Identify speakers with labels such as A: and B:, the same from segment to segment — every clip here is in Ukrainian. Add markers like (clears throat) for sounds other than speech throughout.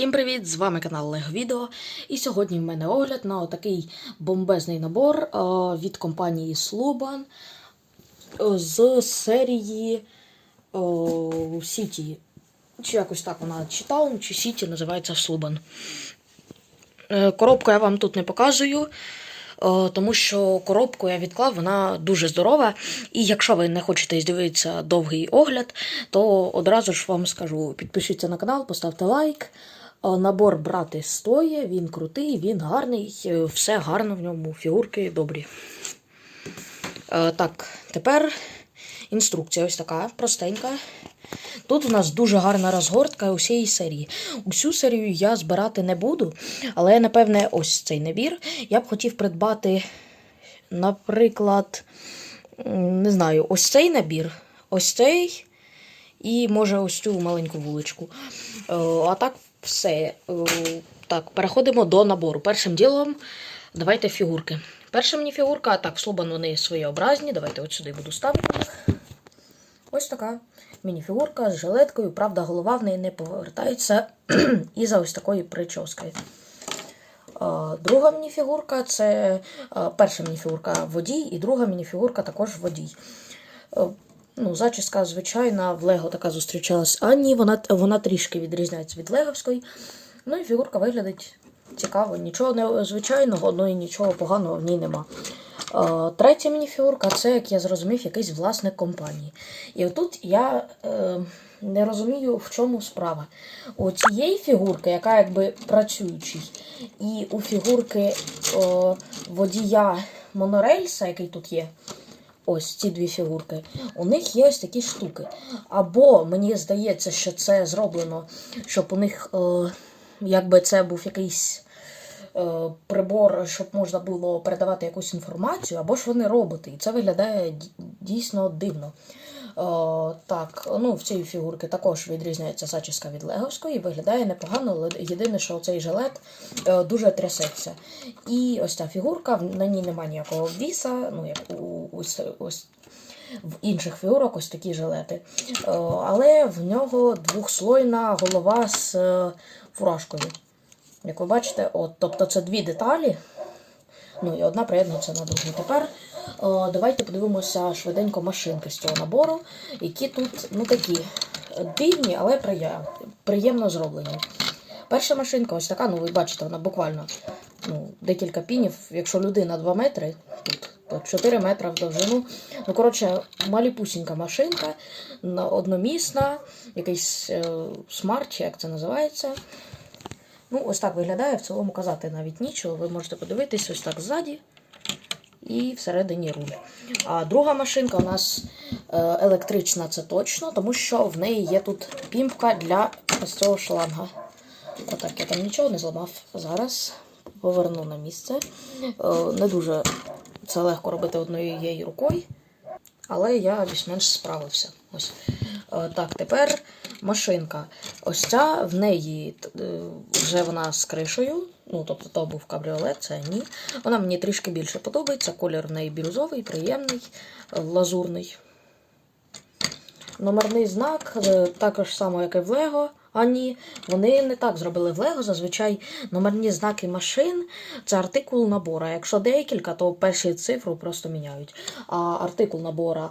A: Всім привіт! З вами канал Лего Відео. І сьогодні в мене огляд на отакий бомбезний набор е, від компанії Sluban е, з серії е, City. Чи якось так вона чи чи City називається. Е, Коробку я вам тут не показую. Тому що коробку я відклав, вона дуже здорова. І якщо ви не хочете дивитися довгий огляд, то одразу ж вам скажу: підпишіться на канал, поставте лайк. Набор брати стоє, він крутий, він гарний, е, все гарно в ньому, фігурки добрі. Е, Так, тепер інструкція ось така простенька. Тут у нас дуже гарна розгортка усієї серії. Усю серію я збирати не буду, але, напевне, ось цей набір. Я б хотів придбати, наприклад, не знаю, ось цей набір, ось цей і, може, ось цю маленьку вуличку. Е, А так, все. Е, Так, переходимо до набору. Першим ділом давайте фігурки. Перша мені фігурка, так, слобан вони своєобразні. Давайте от сюди буду ставити. Ось така мініфігурка з жилеткою. Правда, голова в неї не повертається (clears throat) із-за ось такої прически. А, Друга мініфігурка це перша мініфігурка водій, і друга мініфігурка також водій. Ну, Зачіска, звичайна, в Лего така зустрічалась. А ні, вона, вона трішки відрізняється від Леговської. Ну і фігурка виглядить цікаво. Нічого незвичайного, ну і нічого поганого в ній нема. Е, Третя мініфігурка це, як я зрозумів, якийсь власник компанії. І отут я е, не розумію, в чому справа. У цієї фігурки, яка якби працюючий, і у фігурки о, водія монорельса, який тут є, ось ці дві фігурки, у них є ось такі штуки. Або мені здається, що це зроблено, щоб у них, е, якби це був якийсь е, прибор, щоб можна було передавати якусь інформацію, або ж вони роботи. І це виглядає дійсно дивно. Е, так, ну в цій фігурки також відрізняється зачіска від леговської, виглядає непогано, але єдине, що цей жилет е, дуже трясеться. І ось ця фігурка, на ній немає ніякого віса, ну як у ось, ось в інших фігурок ось такі жилети. Е, але в нього двохслойна голова з фуражкою. Як ви бачите, от, тобто це дві деталі. Ну і одна приєднується на другу. Тепер о, давайте подивимося швиденько машинки з цього набору, які тут ну такі дивні, але приєм- приємно зроблені. Перша машинка ось така, ну ви бачите, вона буквально ну, декілька пінів. Якщо людина 2 метри, тут то 4 метри в довжину. Ну, коротше, маліпусінька машинка, одномісна, якийсь е, смарт, як це називається. Ну, ось так виглядає, в цілому казати навіть нічого. Ви можете подивитись ось так ззаді і всередині руль. А друга машинка у нас е, електрична, це точно, тому що в неї є тут пімпка для ось цього шланга. Отак, я там нічого не зламав. Зараз поверну на місце. Е, не дуже це легко робити однією рукою, але я більш-менш справився. Ось. Е, Так, тепер машинка. Ось ця в неї е, вже вона з кришею. Ну, тобто, то був кабріолет, це ні. Вона мені трішки більше подобається. Колір в неї бірюзовий, приємний, лазурний. Номерний знак е, також само, як і в Лего. А ні, вони не так зробили в Лего. Зазвичай номерні знаки машин це артикул набора. Якщо декілька, то перші цифру просто міняють. А артикул набора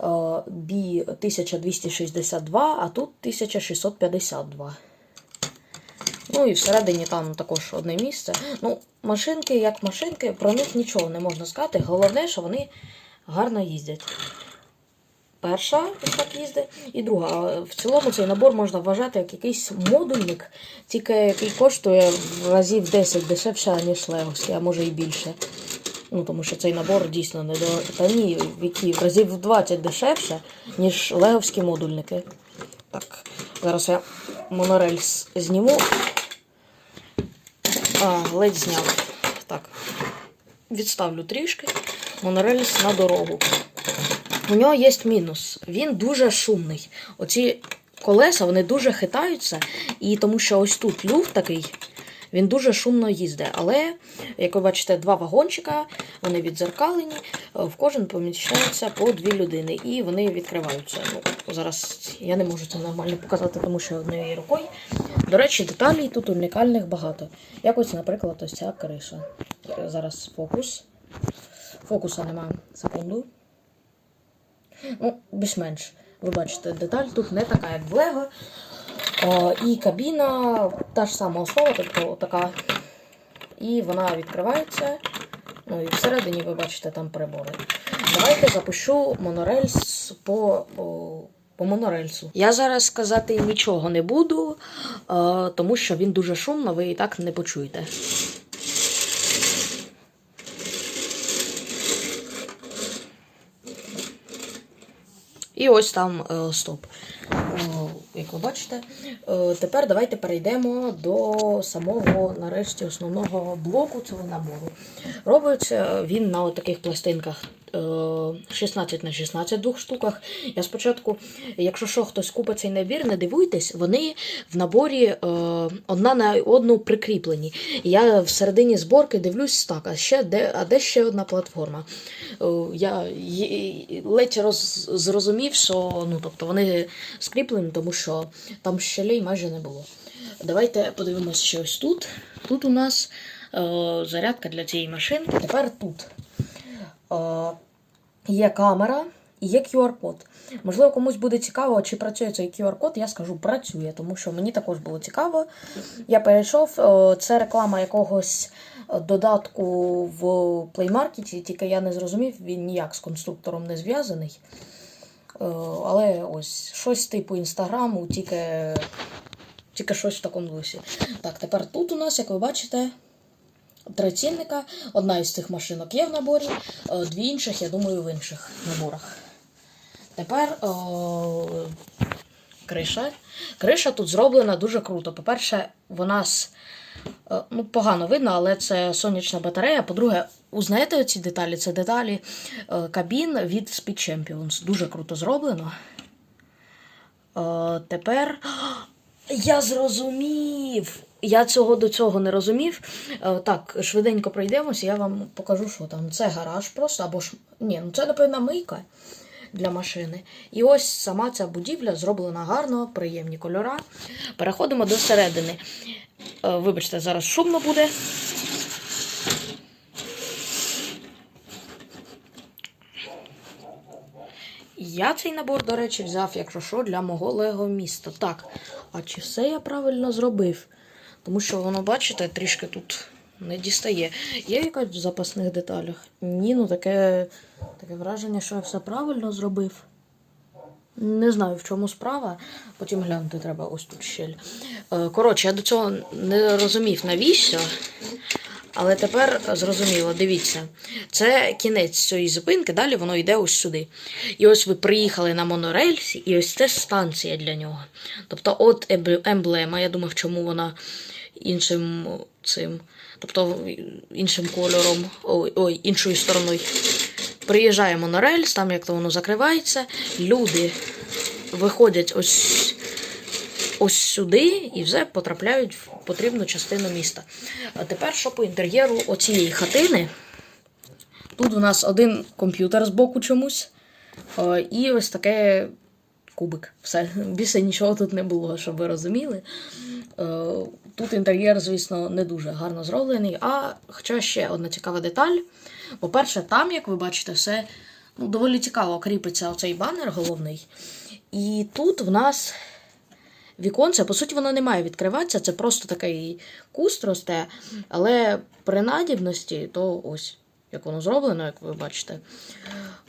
A: е, B1262, а тут 1652. Ну і всередині там також одне місце. Ну, машинки як машинки, про них нічого не можна сказати. Головне, що вони гарно їздять. Перша так їздить, і друга. В цілому цей набор можна вважати як якийсь модульник, тільки який коштує в разів 10 дешевше, ніж левовський, а може і більше. Ну, тому що цей набор дійсно не до. Та ні, в які разів в 20 дешевше, ніж леговські модульники. Так, зараз я монорельс зніму. А, ледь зняв. Так. Відставлю трішки. Монорельс на дорогу. У нього є мінус. Він дуже шумний. Оці колеса вони дуже хитаються, і тому що ось тут люфт такий, він дуже шумно їздить. Але, як ви бачите, два вагончика, вони відзеркалені, в кожен поміщається по дві людини, і вони відкриваються. Ну, зараз я не можу це нормально показати, тому що однією рукою. До речі, деталей тут унікальних багато. Як ось, наприклад, ось ця криша. Зараз фокус. Фокуса немає. Секунду. Ну, більш-менш. Ви бачите, деталь тут не така, як в Лего. І кабіна та ж сама основа, тобто така. І вона відкривається. Ну і всередині ви бачите там прибори. Давайте запущу монорельс по, по, монорельсу. Я зараз сказати нічого не буду, е, тому що він дуже шумно, ви і так не почуєте. І ось там е, стоп. О, як ви бачите, Е, тепер давайте перейдемо до самого, нарешті, основного блоку цього набору. Робиться він на таких пластинках е, 16 на 16 двох штуках. Я спочатку, якщо що, хтось купить цей набір, не дивуйтесь, вони в наборі е, одна на одну прикріплені. Я в середині зборки дивлюсь так, а ще де, а де ще одна платформа. Е, Я ледь роз, зрозумів, що ну, тобто вони скріплені, тому що там щелей майже не було. Давайте подивимося, що ось тут. Тут у нас е, зарядка для цієї машинки. Тепер тут є камера і є QR-код. Можливо, комусь буде цікаво, чи працює цей QR-код, я скажу, працює, тому що мені також було цікаво. Я перейшов, е, це реклама якогось е, додатку в Play Market, тільки я не зрозумів, він ніяк з конструктором не зв'язаний. Е, Але ось щось типу інстаграму, тільки, тільки щось в такому дусі. Так, тепер тут у нас, як ви бачите, три цінника. Одна із цих машинок є в наборі, е, дві інших, я думаю, в інших наборах. Тепер о, криша. Криша тут зроблена дуже круто. По-перше, вона з. е, Ну, погано видно, але це сонячна батарея. По-друге, узнаєте ці деталі? Це деталі е, кабін від Speed Champions. Дуже круто зроблено. Е, тепер. (gasps) Я зрозумів! Я цього до цього не розумів. Е, так, швиденько пройдемося, я вам покажу, що там. Це гараж просто, або ж. Ні, ну це, напевно, мийка для машини. І ось сама ця будівля зроблена гарно, приємні кольора. Переходимо до середини. Е, Вибачте, зараз шумно буде. Я цей набор, до речі, взяв, якщо що, для мого лего міста. Так, а чи все я правильно зробив? Тому що воно, бачите, трішки тут не дістає. Є якась в запасних деталях? Ні, ну таке, таке враження, що я все правильно зробив. Не знаю, в чому справа. Потім глянути треба ось тут щель. Е, Коротше, я до цього не розумів, навіщо. Але тепер зрозуміло, дивіться, це кінець цієї зупинки, далі воно йде ось сюди. І ось ви приїхали на монорельсі, і ось це станція для нього. Тобто, от емблема, я думав, чому вона іншим цим, тобто іншим кольором, ой, ой, іншою стороною. Приїжджає монорельс, там як то воно закривається, люди виходять ось ось сюди і вже потрапляють в потрібну частину міста. А тепер що по інтер'єру оцієї хатини. Тут у нас один комп'ютер з боку чомусь. І ось таке кубик. Все. Більше нічого тут не було, щоб ви розуміли. Тут інтер'єр, звісно, не дуже гарно зроблений. А хоча ще одна цікава деталь. По-перше, там, як ви бачите, все ну, доволі цікаво кріпиться оцей банер головний. І тут в нас віконце, по суті, воно не має відкриватися, це просто такий куст росте, але при надібності, то ось як воно зроблено, як ви бачите.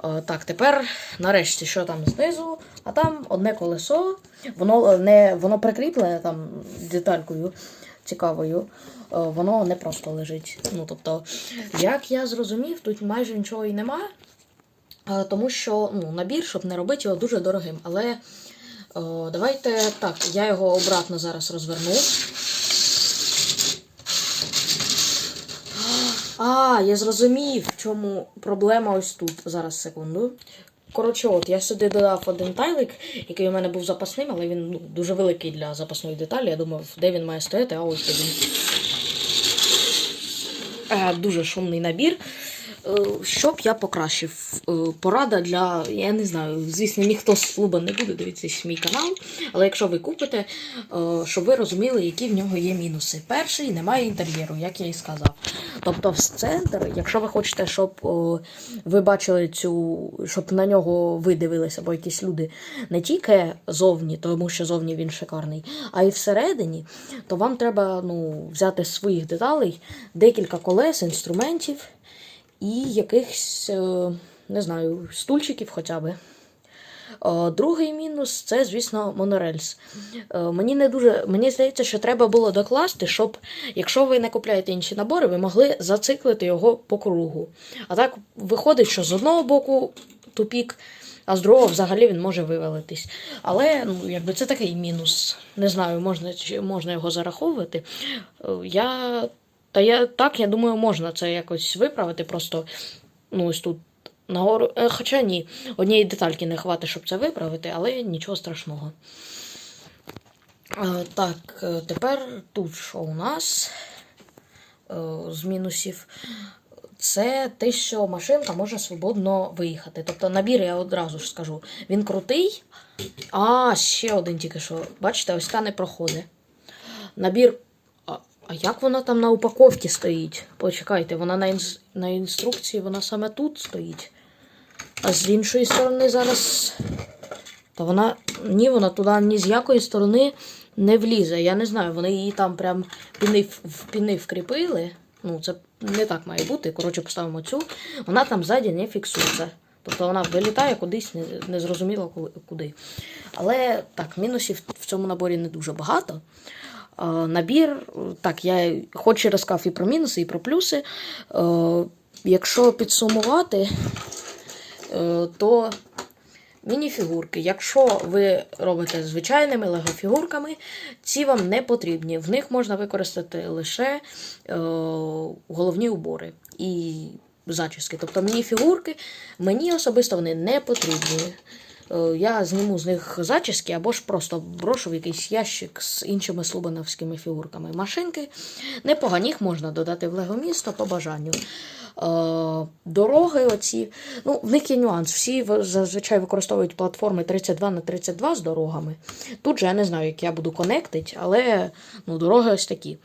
A: Е, Так, тепер нарешті, що там знизу, а там одне колесо, воно не воно прикріплене там деталькою цікавою. е, Воно не просто лежить. Ну, тобто, як я зрозумів, тут майже нічого і нема. Е, Тому що ну, набір, щоб не робити його дуже дорогим. Але е, давайте так, я його обратно зараз розверну. А, я зрозумів, в чому проблема ось тут. Зараз секунду. Коротше, от я сюди додав один тайлик, який у мене був запасним, але він ну, дуже великий для запасної деталі. Я думав, де він має стояти, а ось він. Е, дуже шумний набір. Е, що б я покращив? Е, Порада для, я не знаю, звісно, ніхто з клуба не буде дивитися мій канал, але якщо ви купите, е, щоб ви розуміли, які в нього є мінуси. Перший немає інтер'єру, як я і сказав. Тобто, в центр, якщо ви хочете, щоб ви бачили цю, щоб на нього ви дивилися, бо якісь люди не тільки зовні, тому що зовні він шикарний, а й всередині, то вам треба ну, взяти своїх деталей декілька колес, інструментів і якихось, е, не знаю, стульчиків хоча би. Е, Другий мінус це, звісно, монорельс. Е, Мені не дуже мені здається, що треба було докласти, щоб, якщо ви не купляєте інші набори, ви могли зациклити його по кругу. А так виходить, що з одного боку тупік, а з другого взагалі він може вивалитись. Але ну, якби це такий мінус. Не знаю, можна, можна його зараховувати. Я, та я так, я думаю, можна це якось виправити. Просто ну, ось тут нагору. Е, Хоча ні, однієї детальки не хватить, щоб це виправити, але нічого страшного. Е, Так, е, тепер тут що у нас з мінусів. Це те, що машинка може свободно виїхати. Тобто набір, я одразу ж скажу, він крутий. А, ще один тільки що. Бачите, ось та не проходить. Набір. А, як вона там на упаковці стоїть? Почекайте, вона на, інс... на інструкції, вона саме тут стоїть. А з іншої сторони зараз. Та вона. Ні, вона туди ні з якої сторони не влізе. Я не знаю, вони її там прям піни, в піни вкріпили. Ну, це не так має бути. Коротше, поставимо цю. Вона там ззаді не фіксується. Тобто вона вилітає кудись, не, не куди. Але так, мінусів в цьому наборі не дуже багато. Е, Набір, так, я хоч і розказав і про мінуси, і про плюси. Е, Якщо підсумувати, е, то мініфігурки. Якщо ви робите звичайними лего-фігурками, ці вам не потрібні. В них можна використати лише головні убори і зачіски. Тобто мініфігурки мені особисто вони не потрібні. Е, Я зніму з них зачіски або ж просто брошу в якийсь ящик з іншими слубановськими фігурками. Машинки непогані, їх можна додати в Лего місто по бажанню. Е, Дороги оці, ну, в них є нюанс. Всі зазвичай використовують платформи 32 на 32 з дорогами. Тут же я не знаю, як я буду конектити, але ну, дороги ось такі.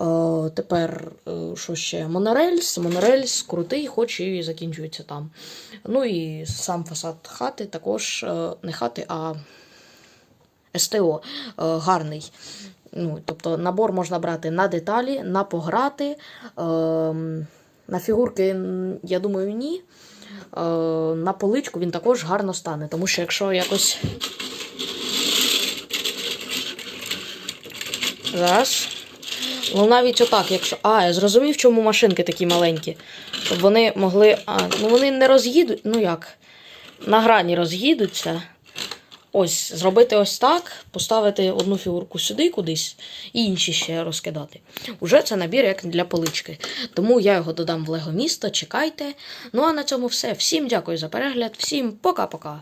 A: Е, тепер, е, що ще? Монорельс. Монорельс крутий, хоч і закінчується там. Ну і сам фасад хати також е, не хати, а СТО гарний. Ну, тобто набор можна брати на деталі, на пограти. Ем, на фігурки, я думаю, ні. На поличку він також гарно стане. Тому що якщо якось. Зараз. Ну, навіть отак, якщо. А, я зрозумів, чому машинки такі маленькі. Щоб вони могли. А, ну вони не роз'їдуть. Ну як? На грані роз'їдуться. Ось, зробити ось так, поставити одну фігурку сюди кудись і інші ще розкидати. Уже це набір як для полички. Тому я його додам в Лего місто. Чекайте. Ну а на цьому все. Всім дякую за перегляд, всім пока-пока.